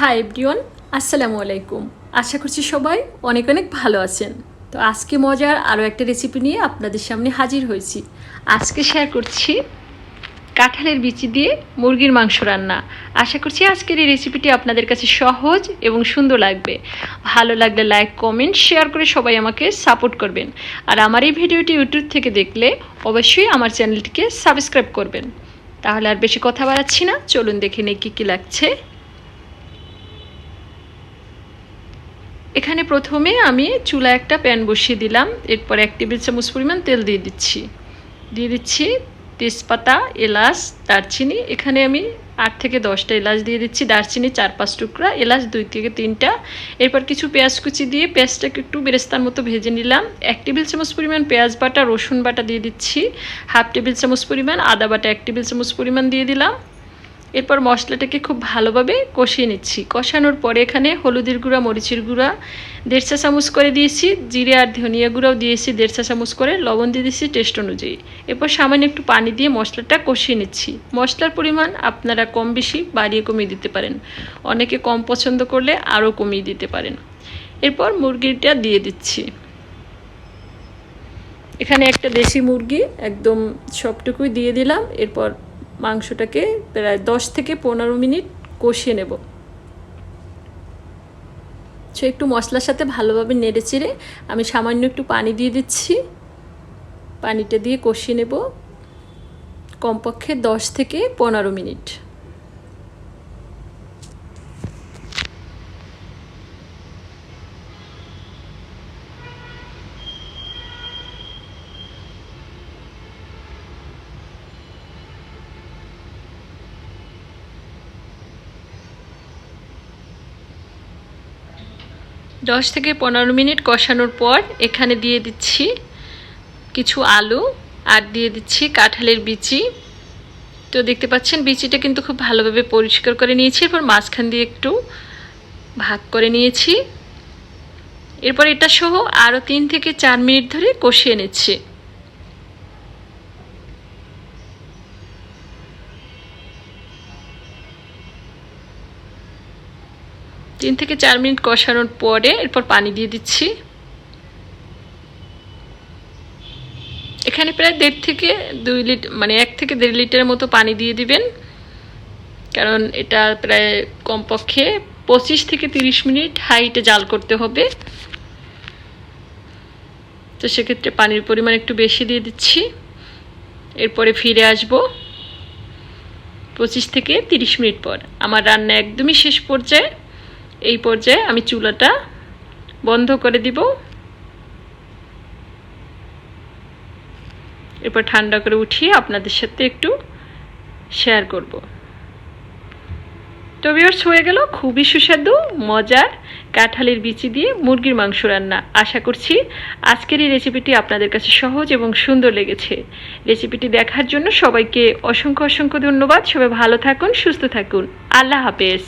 Hi everyone, আসসালামু আলাইকুম। আশা করছি সবাই অনেক অনেক ভালো আছেন। তো আজকে মজার আরও একটা রেসিপি নিয়ে আপনাদের সামনে হাজির হয়েছি। আজকে শেয়ার করছি কাঁঠালের বিচি দিয়ে মুরগির মাংস রান্না। আশা করছি আজকের এই রেসিপিটি আপনাদের কাছে সহজ এবং সুন্দর লাগবে। ভালো লাগলে লাইক কমেন্ট শেয়ার করে সবাই আমাকে সাপোর্ট করবেন। আর আমার এই ভিডিওটি ইউটিউব থেকে দেখলে অবশ্যই আমার চ্যানেলটিকে সাবস্ক্রাইব করবেন। তাহলে আর বেশি কথা বাড়াচ্ছি না। চলুন দেখে নিই কী কী লাগছে। এখানে প্রথমে আমি চুলা একটা প্যান বসিয়ে দিলাম, এরপর এক টেবিল চামচ পরিমাণ তেল দিয়ে দিচ্ছি। দিয়ে দিচ্ছি তেজপাতা, এলাচ, দারচিনি, এখানে আমি আট থেকে দশটা এলাচ দিয়ে দিচ্ছি দারচিনি চার পাঁচ টুকরা, এলাচ দুই থেকে তিনটা। এরপর কিছু পেঁয়াজ কুচি দিয়ে পেঁয়াজটাকে একটু বেরেস্তার মতো ভেজে নিলাম। এক টেবিল চামচ পরিমাণ পেঁয়াজ বাটা, রসুন বাটা দিয়ে দিচ্ছি। হাফ টেবিল চামচ পরিমাণ আদা বাটা, এক টেবিল চামচ পরিমাণ দিয়ে দিলাম। এরপর মশলাটাকে খুব ভালোভাবে কষিয়ে নিচ্ছি। কষানোর পরে এখানে হলুদের গুঁড়া, মরিচের গুঁড়া, দেড় চা চামচ করে দিয়েছি, জিরে আর ধনিয়া গুঁড়াও দিয়েছি, দেড় চা চামচ করে লবণ দিয়ে দিয়েছি টেস্ট অনুযায়ী। এরপর সামান্য একটু পানি দিয়ে মশলাটা কষিয়ে নিচ্ছি। মশলার পরিমাণ আপনারা কম বেশি বাড়িয়ে কমিয়ে দিতে পারেন। অনেকে কম পছন্দ করলে আরও কমিয়ে দিতে পারেন। এরপর মুরগিটা দিয়ে দিচ্ছি। এখানে একটা দেশি মুরগি, একদম সবটুকুই দিয়ে দিলাম। এরপর মাংসটাকে প্রায় দশ থেকে পনেরো মিনিট কষিয়ে নেব। সে একটু মশলার সাথে ভালোভাবে নেড়ে চেড়ে আমি সামান্য একটু পানি দিয়ে দিচ্ছি। পানিটা দিয়ে কষিয়ে নেব। কমপক্ষে দশ থেকে পনেরো মিনিট। দশ থেকে পনেরো মিনিট কষানোর পর এখানে দিয়ে দিচ্ছি কিছু আলু আর দিয়ে দিচ্ছি কাঁঠালের বিচি। তো দেখতে পাচ্ছেন বিচিটা কিন্তু খুব ভালোভাবে পরিষ্কার করে নিয়েছি, এরপর মাঝখান দিয়ে একটু ভাগ করে নিয়েছি। এরপর এটা সহ আরও তিন থেকে চার মিনিট ধরে কষিয়ে নিচ্ছি। তিন থেকে চার মিনিট কষানোর পরে এরপর পানি দিয়ে দিচ্ছি। এখানে প্রায় দেড় থেকে দুই লিটার মানে এক থেকে দেড় লিটারের মতো পানি দিয়ে দিবেন। কারণ এটা প্রায় কমপক্ষে পঁচিশ থেকে তিরিশ মিনিট হাইটে জাল করতে হবে। তো সেক্ষেত্রে পানির পরিমাণ একটু বেশি দিয়ে দিচ্ছি। এরপরে ফিরে আসব পঁচিশ থেকে তিরিশ মিনিট পর। আমার রান্না একদমই শেষ পর্যায়ে। এই পর্যায়ে আমি চুলাটা বন্ধ করে দিব। এরপর ঠান্ডা করে উঠিয়ে আপনাদের সাথে একটু শেয়ার করব। তো ভিউয়ার্স হয়ে গেল খুবই সুস্বাদু, মজার কাঁঠালের বিচি দিয়ে মুরগির মাংস রান্না। আশা করছি আজকের এই রেসিপিটি আপনাদের কাছে সহজ এবং সুন্দর লেগেছে। রেসিপিটি দেখার জন্য সবাইকে অসংখ্য অসংখ্য ধন্যবাদ। সবাই ভালো থাকুন, সুস্থ থাকুন। আল্লাহ হাফেজ।